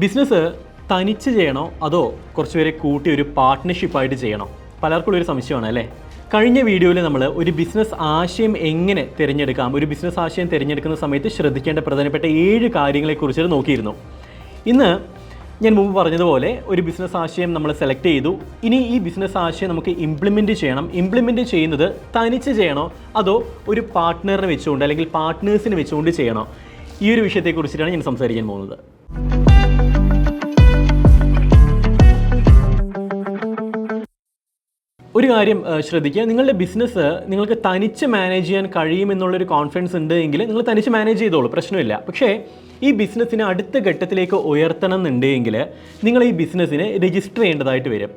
Business തനിച്ച് ചെയ്യണോ അതോ കുറച്ചുപേരെ കൂട്ടി ഒരു പാർട്ട്ണർഷിപ്പായിട്ട് ചെയ്യണോ? പലർക്കും ഒരു സംശയമാണ് അല്ലേ? കഴിഞ്ഞ വീഡിയോയിൽ നമ്മൾ ഒരു ബിസിനസ് ആശയം എങ്ങനെ തിരഞ്ഞെടുക്കാം ഒരു ബിസിനസ് ആശയം തിരഞ്ഞെടുക്കുന്ന സമയത്ത് ശ്രദ്ധിക്കേണ്ട പ്രധാനപ്പെട്ട ഏഴ് കാര്യങ്ങളെക്കുറിച്ച് നോക്കിയിരുന്നു. ഇന്ന് ഞാൻ മുമ്പ് പറഞ്ഞതുപോലെ ഒരു ബിസിനസ് ആശയം നമ്മൾ സെലക്ട് ചെയ്തു. ഇനി ഈ ബിസിനസ് ആശയം നമുക്ക് ഇംപ്ലിമെന്റ് ചെയ്യണം. ഇംപ്ലിമെന്റ് ചെയ്യുന്നത് തനിച്ച് ചെയ്യണോ അതോ ഒരു പാർട്ട്ണറിനെ വെച്ചുകൊണ്ട് അല്ലെങ്കിൽ പാർട്ട്നേഴ്സിനെ വെച്ചുകൊണ്ട് ചെയ്യണോ? ഈ ഒരു വിഷയത്തെക്കുറിച്ചിട്ടാണ് ഞാൻ സംസാരിക്കാൻ പോകുന്നത്. ഒരു കാര്യം ശ്രദ്ധിക്കുക. നിങ്ങളുടെ ബിസിനസ് നിങ്ങൾക്ക് തനിച്ച് മാനേജ് ചെയ്യാൻ കഴിയുമെന്നുള്ളൊരു കോൺഫിഡൻസ് ഉണ്ട് എങ്കിൽ നിങ്ങൾ തനിച്ച് മാനേജ് ചെയ്തോളൂ. പ്രശ്നമില്ല. പക്ഷേ ഈ ബിസിനസ്സിനെ അടുത്ത ഘട്ടത്തിലേക്ക് ഉയർത്തണം എന്നുണ്ടെങ്കിൽ നിങ്ങൾ ഈ ബിസിനസ്സിനെ രജിസ്റ്റർ ചെയ്യേണ്ടതായിട്ട് വരും.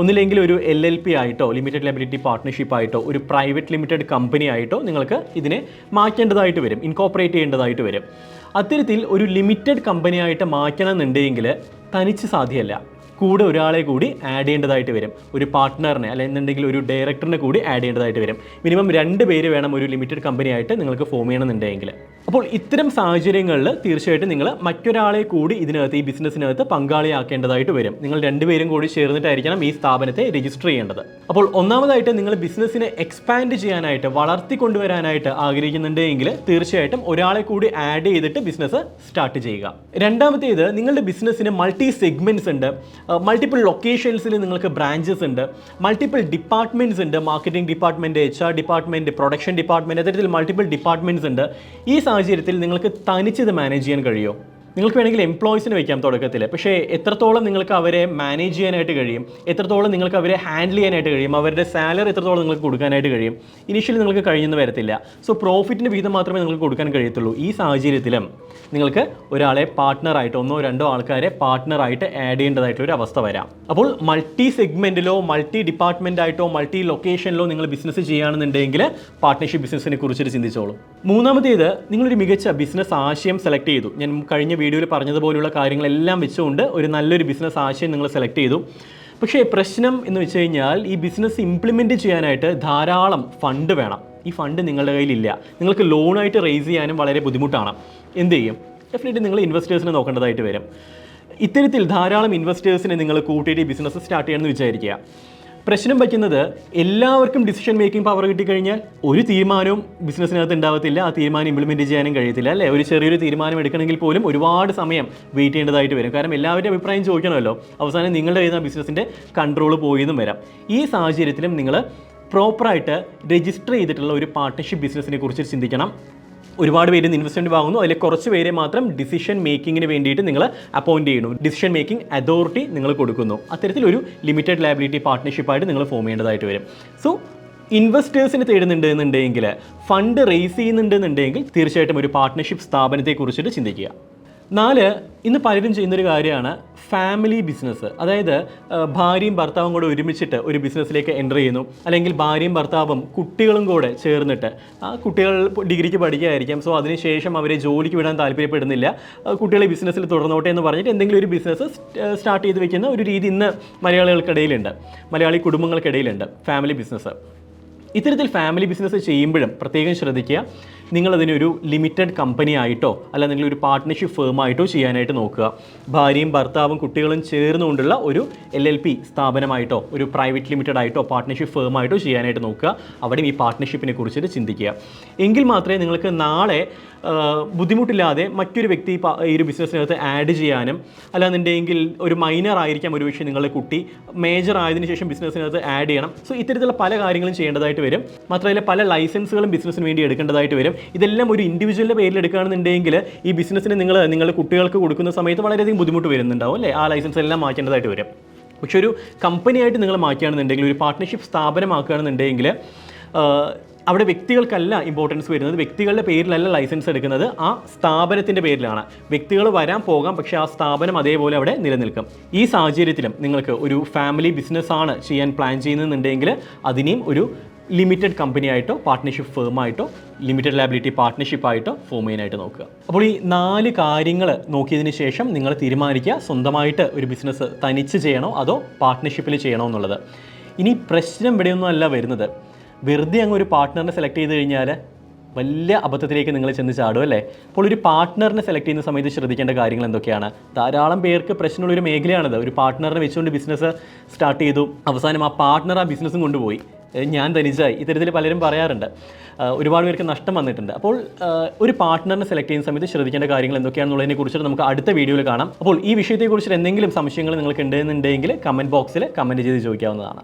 ഒന്നില്ലെങ്കിൽ ഒരു എൽ എൽ പി ആയിട്ടോ ലിമിറ്റഡ് ലൈബിലിറ്റി പാർട്ട്ണർഷിപ്പ് ആയിട്ടോ ഒരു പ്രൈവറ്റ് ലിമിറ്റഡ് കമ്പനി ആയിട്ടോ നിങ്ങൾക്ക് ഇതിനെ മാറ്റേണ്ടതായിട്ട് വരും. ഇൻകോപ്പറേറ്റ് ചെയ്യേണ്ടതായിട്ട് വരും. അത്തരത്തിൽ ഒരു ലിമിറ്റഡ് കമ്പനി ആയിട്ട് മാറ്റണം എന്നുണ്ടെങ്കിൽ തനിച്ച് സാധ്യമല്ല. കൂടെ ഒരാളെ കൂടി ആഡ് ചെയ്യേണ്ടതായിട്ട് വരും. ഒരു പാർട്ട്ണറിനെ അല്ലെന്നുണ്ടെങ്കിൽ ഒരു ഡയറക്ടറിനെ കൂടി ആഡ് ചെയ്യേണ്ടതായിട്ട് വരും. മിനിമം രണ്ട് പേര് വേണം ഒരു ലിമിറ്റഡ് കമ്പനി ആയിട്ട് നിങ്ങൾക്ക് ഫോം ചെയ്യണമെന്നുണ്ടെങ്കിൽ. അപ്പോൾ ഇത്തരം സാഹചര്യങ്ങളിൽ തീർച്ചയായിട്ടും നിങ്ങൾ മറ്റൊരാളെ കൂടി ഇതിനകത്ത് ഈ ബിസിനസ്സിനകത്ത് പങ്കാളിയാക്കേണ്ടതായിട്ട് വരും. നിങ്ങൾ രണ്ടുപേരും കൂടി ചേർന്നിട്ടായിരിക്കണം ഈ സ്ഥാപനത്തെ രജിസ്റ്റർ ചെയ്യേണ്ടത്. അപ്പോൾ ഒന്നാമതായിട്ട് നിങ്ങൾ ബിസിനസ്സിനെ എക്സ്പാൻഡ് ചെയ്യാനായിട്ട് വളർത്തിക്കൊണ്ടുവരാനായിട്ട് ആഗ്രഹിക്കുന്നുണ്ടെങ്കിൽ തീർച്ചയായിട്ടും ഒരാളെ കൂടി ആഡ് ചെയ്തിട്ട് ബിസിനസ് സ്റ്റാർട്ട് ചെയ്യുക. രണ്ടാമത്തേത് നിങ്ങളുടെ ബിസിനസ്സിന് മൾട്ടി സെഗ്മെന്റ്സ് ഉണ്ട്. മൾട്ടിപ്പിൾ ലൊക്കേഷൻസിൽ നിങ്ങൾക്ക് ബ്രാഞ്ചസ് ഉണ്ട്. മൾട്ടിപ്പിൾ ഡിപ്പാർട്ട്മെന്റ്സ് ഉണ്ട്. Marketing department H R department production department അത്തരത്തിൽ മൾട്ടിപ്പിൾ ഡിപ്പാർട്ട്മെന്റ്സ് ഉണ്ട്. ഈ സാഹചര്യത്തിൽ നിങ്ങൾക്ക് തനിച്ചിത് മാനേജ് ചെയ്യാൻ കഴിയുമോ നിങ്ങൾക്ക് വേണമെങ്കിൽ എംപ്ലോയീസിന് വയ്ക്കാം തുടക്കത്തിൽ. പക്ഷേ എത്രത്തോളം നിങ്ങൾക്ക് അവരെ മാനേജ് ചെയ്യാനായിട്ട് കഴിയും എത്രത്തോളം നിങ്ങൾക്ക് അവരെ ഹാൻഡിൽ ചെയ്യാനായിട്ട് കഴിയും അവരുടെ സാലറി എത്രത്തോളം നിങ്ങൾക്ക് കൊടുക്കാനായിട്ട് കഴിയും ഇനീഷ്യലി നിങ്ങൾക്ക് കഴിയുന്ന വരത്തില്ല. സോ പ്രോഫിറ്റിന്റെ വിഹിതം മാത്രമേ നിങ്ങൾക്ക് കൊടുക്കാൻ കഴിയത്തുള്ളൂ. ഈ സാഹചര്യത്തിലും നിങ്ങൾക്ക് ഒരാളെ പാർട്ട്ണറായിട്ട് ഒന്നോ രണ്ടോ ആൾക്കാരെ പാർട്ട്ണറായിട്ട് ആഡ് ചെയ്യേണ്ടതായിട്ടുള്ള ഒരു അവസ്ഥ വരാം. അപ്പോൾ മൾട്ടി സെഗ്മെന്റിലോ മൾട്ടി ഡിപ്പാർട്ട്മെന്റ് ആയിട്ടോ മൾട്ടി ലൊക്കേഷനിലോ നിങ്ങൾ ബിസിനസ് ചെയ്യുകയാണെന്നുണ്ടെങ്കിൽ പാർട്ട്ണർഷിപ്പ് ബിസിനസ്സിനെ കുറിച്ചിട്ട് ചിന്തിച്ചോളൂ. മൂന്നാമത്തേത് നിങ്ങളൊരു മികച്ച ബിസിനസ് ആശയം സെലക്ട് ചെയ്തു. ഞാൻ കഴിഞ്ഞ വീഡിയോയിൽ പറഞ്ഞതുപോലുള്ള കാര്യങ്ങളെല്ലാം വെച്ചുകൊണ്ട് ഒരു നല്ലൊരു ബിസിനസ് ആശയം നിങ്ങൾ സെലക്ട് ചെയ്തു. പക്ഷേ പ്രശ്നം എന്ന് വെച്ച് കഴിഞ്ഞാൽ ഈ ബിസിനസ് ഇംപ്ലിമെന്റ് ചെയ്യാനായിട്ട് ധാരാളം ഫണ്ട് വേണം. ഈ ഫണ്ട് നിങ്ങളുടെ കയ്യിലില്ല. നിങ്ങൾക്ക് ലോണായിട്ട് റേസ് ചെയ്യാനും വളരെ ബുദ്ധിമുട്ടാണ്. എന്ത് ചെയ്യും? ഡെഫിനറ്റ്ലി നിങ്ങൾ ഇൻവെസ്റ്റേഴ്സിനെ നോക്കേണ്ടതായിട്ട് വരും. ഇത്തരത്തിൽ ധാരാളം ഇൻവെസ്റ്റേഴ്സിനെ നിങ്ങൾ കൂട്ടിയിട്ട് ബിസിനസ് സ്റ്റാർട്ട് ചെയ്യണമെന്ന് വിചാരിക്കുക. പ്രശ്നം പറ്റുന്നത് എല്ലാവർക്കും ഡിസിഷൻ മേക്കിംഗ് പവർ കിട്ടിക്കഴിഞ്ഞാൽ ഒരു തീരുമാനവും ബിസിനസ്സിനകത്ത് ഉണ്ടാവത്തില്ല. ആ തീരുമാനം ഇംപ്ലിമെന്റ് ചെയ്യാനും കഴിയത്തില്ല അല്ലേ? ഒരു ചെറിയൊരു തീരുമാനം എടുക്കണമെങ്കിൽ പോലും ഒരുപാട് സമയം വെയിറ്റ് ചെയ്യേണ്ടതായിട്ട് വരും. കാരണം എല്ലാവരുടെയും അഭിപ്രായം ചോദിക്കണമല്ലോ. അവസാനം നിങ്ങളുടെ കയ്യിൽ നിന്ന് ബിസിനസ്സിന്റെ കൺട്രോൾ പോയെന്നും വരാം. ഈ സാഹചര്യത്തിലും നിങ്ങൾ പ്രോപ്പറായിട്ട് രജിസ്റ്റർ ചെയ്തിട്ടുള്ള ഒരു പാർട്ട്ണർഷിപ്പ് ബിസിനസ്സിനെ കുറിച്ച് ചിന്തിക്കണം. ഒരുപാട് പേര് ഇൻവെസ്റ്റ്മെന്റ് വാങ്ങുന്നു. അതിൽ കുറച്ച് പേരെ മാത്രം ഡിസിഷൻ മേക്കിങ്ങിന് വേണ്ടിയിട്ട് നിങ്ങൾ അപ്പോയിന്റ് ചെയ്യുന്നു. ഡിസിഷൻ മേക്കിംഗ് അതോറിറ്റി നിങ്ങൾ കൊടുക്കുന്നു. അത്തരത്തിൽ ഒരു ലിമിറ്റഡ് ലയബിലിറ്റി പാർട്ട്ണർഷിപ്പായിട്ട് നിങ്ങൾ ഫോം ചെയ്യേണ്ടതായിട്ട് വരും. സോ ഇൻവെസ്റ്റേഴ്സിന് തേടുന്നുണ്ട് എന്നുണ്ടെങ്കിൽ ഫണ്ട് റേസ് ചെയ്യുന്നുണ്ടെന്നുണ്ടെങ്കിൽ തീർച്ചയായിട്ടും ഒരു പാർട്ട്ണർഷിപ്പ് സ്ഥാപനത്തെ കുറിച്ചിട്ട് ചിന്തിക്കുക. നാല് ഇന്ന് പലരും ചെയ്യുന്നൊരു കാര്യമാണ് ഫാമിലി ബിസിനസ് അതായത് ഭാര്യയും ഭർത്താവും കൂടെ ഒരുമിച്ചിട്ട് ഒരു ബിസിനസ്സിലേക്ക് എന്റർ ചെയ്യുന്നു. അല്ലെങ്കിൽ ഭാര്യയും ഭർത്താവും കുട്ടികളും കൂടെ ചേർന്നിട്ട്. ആ കുട്ടികൾ ഡിഗ്രിക്ക് പഠിക്കുകയായിരിക്കാം. സോ അതിനുശേഷം അവരെ ജോലിക്ക് വിടാൻ താല്പര്യപ്പെടുന്നില്ല. കുട്ടികളെ ബിസിനസ്സിൽ തുടർന്നോട്ടെ എന്ന് പറഞ്ഞിട്ട് എന്തെങ്കിലും ഒരു ബിസിനസ് സ്റ്റാർട്ട് ചെയ്ത് വെക്കുന്ന ഒരു രീതി ഇന്ന് മലയാളികൾക്കിടയിലുണ്ട്. മലയാളി കുടുംബങ്ങൾക്കിടയിലുണ്ട് ഫാമിലി ബിസിനസ് ഇത്തരത്തിൽ ഫാമിലി ബിസിനസ് ചെയ്യുമ്പോഴും പ്രത്യേകം ശ്രദ്ധിക്കുക. നിങ്ങളതിനൊരു ലിമിറ്റഡ് കമ്പനി ആയിട്ടോ നിങ്ങൾ ഒരു പാർട്ട്ണർഷിപ്പ് ഫേം ആയിട്ടോ ചെയ്യാനായിട്ട് നോക്കുക. ഭാര്യയും ഭർത്താവും കുട്ടികളും ചേർന്നുകൊണ്ടുള്ള ഒരു എൽ എൽ പി സ്ഥാപനമായിട്ടോ ഒരു പ്രൈവറ്റ് ലിമിറ്റഡ് ആയിട്ടോ പാർട്ട്ണർഷിപ്പ് ഫേം ആയിട്ടോ ചെയ്യാനായിട്ട് നോക്കുക. അവിടെയും ഈ പാർട്ട്ണർഷിപ്പിനെ കുറിച്ചിട്ട് ചിന്തിക്കുക. എങ്കിൽ മാത്രമേ നിങ്ങൾക്ക് നാളെ ബുദ്ധിമുട്ടില്ലാതെ മറ്റൊരു വ്യക്തി ഈ ഒരു ബിസിനസ്സിനകത്ത് ആഡ് ചെയ്യാനും അല്ലാന്നുണ്ടെങ്കിൽ ഒരു മൈനർ ആയിരിക്കാം ഒരു പക്ഷേ നിങ്ങളുടെ കുട്ടി. മേജർ ആയതിനു ശേഷം ബിസിനസ്സിനകത്ത് ആഡ് ചെയ്യണം. സോ ഇത്തരത്തിലുള്ള പല കാര്യങ്ങളും ചെയ്യേണ്ടതായിട്ട് വരും. മാത്രമല്ല പല ലൈസൻസുകളും ബിസിനസ്സിന് വേണ്ടി എടുക്കേണ്ടതായിട്ട് വരും. ഇതെല്ലാം ഒരു ഇൻഡിവിജ്വലിന്റെ പേരിൽ എടുക്കുകയാണെന്നുണ്ടെങ്കിൽ ഈ ബിസിനസ്സിന് നിങ്ങൾ നിങ്ങളുടെ കുട്ടികൾക്ക് കൊടുക്കുന്ന സമയത്ത് വളരെയധികം ബുദ്ധിമുട്ട് വരുന്നുണ്ടാവും അല്ലേ? ആ ലൈസൻസ് എല്ലാം മാറ്റേണ്ടതായിട്ട് വരും. പക്ഷെ ഒരു കമ്പനിയായിട്ട് നിങ്ങൾ മാറ്റുകയാണെന്നുണ്ടെങ്കിൽ ഒരു പാർട്ട്ണർഷിപ്പ് സ്ഥാപനമാക്കുകയാണെന്നുണ്ടെങ്കിൽ അവിടെ വ്യക്തികൾക്കല്ല ഇമ്പോർട്ടൻസ് വരുന്നത്. വ്യക്തികളുടെ പേരിലല്ല ലൈസൻസ് എടുക്കുന്നത്. ആ സ്ഥാപനത്തിന്റെ പേരിലാണ്. വ്യക്തികൾ വരാൻ പോകാം പക്ഷേ ആ സ്ഥാപനം അതേപോലെ അവിടെ നിലനിൽക്കും. ഈ സാഹചര്യത്തിലും നിങ്ങൾക്ക് ഒരു ഫാമിലി ബിസിനസ്സാണ് ചെയ്യാൻ പ്ലാൻ ചെയ്യുന്നുണ്ടെങ്കിൽ അതിനെയും ഒരു ലിമിറ്റഡ് കമ്പനി ആയിട്ടോ പാർട്ട്ണർഷിപ്പ് ഫേം ആയിട്ടോ ലിമിറ്റഡ് ലാബിലിറ്റി പാർട്ട്ണർഷിപ്പ് ആയിട്ടോ ഫോം ചെയ്യാനായിട്ട് നോക്കുക. അപ്പോൾ ഈ നാല് കാര്യങ്ങൾ നോക്കിയതിന് ശേഷം നിങ്ങൾ തീരുമാനിക്കുക സ്വന്തമായിട്ട് ഒരു ബിസിനസ് തനിച്ച് ചെയ്യണോ അതോ പാർട്ട്ണർഷിപ്പിൽ ചെയ്യണോ എന്നുള്ളത്. ഇനി പ്രശ്നം ഇവിടെയൊന്നും അല്ല വരുന്നത്. വെറുതെ അങ്ങ് ഒരു പാർട്ട്ണറിനെ സെലക്ട് ചെയ്ത് കഴിഞ്ഞാൽ വലിയ അബദ്ധത്തിലേക്ക് നിങ്ങൾ ചെന്ന് ചാടും അല്ലേ? അപ്പോൾ ഒരു പാർട്ട്ണറിനെ സെലക്ട് ചെയ്യുന്ന സമയത്ത് ശ്രദ്ധിക്കേണ്ട കാര്യങ്ങൾ എന്തൊക്കെയാണ്? ധാരാളം പേർക്ക് പ്രശ്നമുള്ള ഒരു മേഖലയാണിത്. ഒരു പാർട്ട്ണറിനെ വെച്ചുകൊണ്ട് ബിസിനസ് സ്റ്റാർട്ട് ചെയ്തു. അവസാനം ആ പാർട്ട്ണർ ആ ബിസിനസ്സും കൊണ്ടുപോയി. ഞാൻ തനിച്ചായി ഇത്തരത്തിൽ പലരും പറയാറുണ്ട്. ഒരുപാട് പേർക്ക് നഷ്ടം വന്നിട്ടുണ്ട്. അപ്പോൾ ഒരു പാർട്ട്ണറിനെ സെലക്ട് ചെയ്യുന്ന സമയത്ത് ശ്രദ്ധിക്കേണ്ട കാര്യങ്ങൾ എന്തൊക്കെയാണെന്നുള്ളതിനെ കുറിച്ചിട്ട് നമുക്ക് അടുത്ത വീഡിയോയിൽ കാണാം. അപ്പോൾ ഈ വിഷയത്തെക്കുറിച്ച് എന്തെങ്കിലും സംശയങ്ങൾ നിങ്ങൾക്ക് ഉണ്ടെന്നുണ്ടെങ്കിൽ കമന്റ് ബോക്സിൽ കമന്റ് ചെയ്ത് ചോദിക്കാവുന്നതാണ്.